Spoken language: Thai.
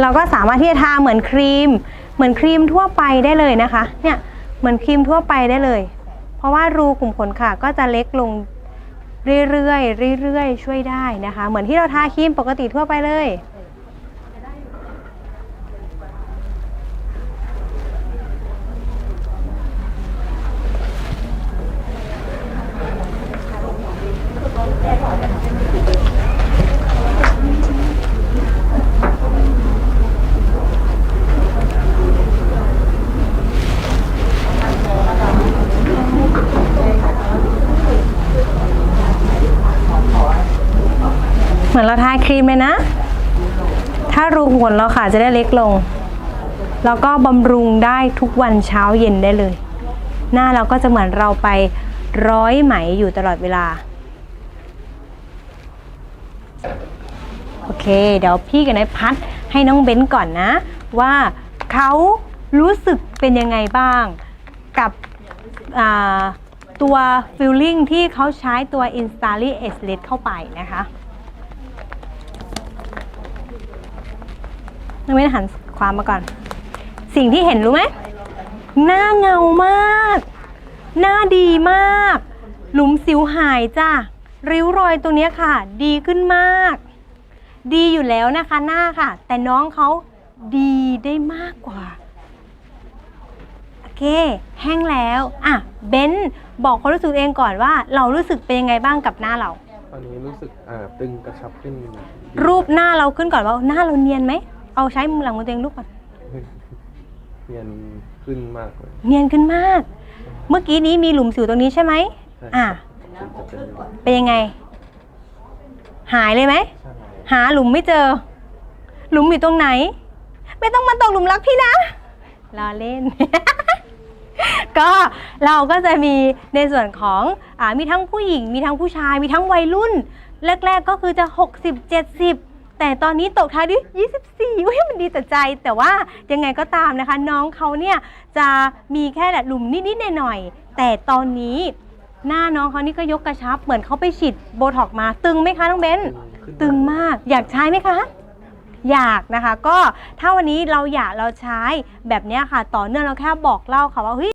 เราก็สามารถที่จะทาเหมือนครีม เหมือนครีมทั่วไปได้เลยนะคะ เนี่ยเหมือนครีมทั่วไปได้เลย เพราะว่ารูขุมขนค่ะก็จะเล็กลงเรื่อยๆเรื่อยๆช่วยได้นะคะ เหมือนที่เราทาครีมปกติทั่วไปเลย เหมือนเราทาครีมเลยนะ ถ้ารูขุมขนเราค่ะจะได้เล็กลง แล้วก็บำรุงได้ทุกวันเช้าเย็นได้เลย หน้าเราก็จะเหมือนเราไปร้อยไหมอยู่ตลอดเวลา โอเค เดี๋ยวพี่กับนายพัดให้น้องเบ้นก่อนนะ ว่าเขารู้สึกเป็นยังไงบ้าง กับตัวฟิลลิ่งที่เขาใช้ตัว i n s t a l l y e s l e t เข้าไปนะคะ น้องเว้นหันความมาก่อน สิ่งที่เห็นรู้ไหมหน้าเงามาก หน้าดีมาก หลุมสิวหายจ้ะริ้วรอยตรงเนี้ยค่ะ ดีขึ้นมาก ดีอยู่แล้วนะคะหน้าค่ะ แต่น้องเขาดีได้มากกว่าโอเค แห้งแล้วอะเบนบอกความรู้สึกตัวเองก่อนว่า เรารู้สึกเป็นยังไงบ้างกับหน้าเรา ตอนนี้รู้สึกอ่าตึงกระชับขึ้นดีรูปหน้าเราขึ้นก่อนว่าหน้าเราเนียนไหม เอาใช้มือหลังมือตัวเองรูปก่อนเนียนขึ้นมากเลยเนียนขึ้นมาก เมื่อกี้นี้มีหลุมสิวตรงนี้ใช่ไหมใช่อะจะเป็นอยู่เป็นยังไง หายเลยไหมใช่หาหลุมไม่เจอ หลุมอยู่ตรงไหน ไม่ต้องมาตกหลุมรักพี่นะรอเล่น ก็เราก็จะมีในส่วนของอามีทั้งผู้หญิง มีทั้งผู้ชาย มีทั้งวัยรุ่น แรก ๆ ก็คือจะ 60 70 แต่ตอนนี้ตกท้ายด้วย24อุ้ยมันดีแต่ใจ แต่ว่ายังไงก็ตามนะคะ น้องเขาเนี่ยจะมีแค่แบบหลุมนิดๆหน่อยๆแต่ตอนนี้หน้าน้องเขานี่ก็ยกกระชับ เหมือนเขาไปฉีดโบท็อกซ์มา ตึงไหมคะน้องเบนขึ้นตึงมากอยากใช้ไหมคะอยากนะคะ ก็ถ้าวันนี้เราอยากเราใช้แบบเนี้ยค่ะ ต่อเนื่องเราแค่บอกเล่าค่ะว่าเฮ้ย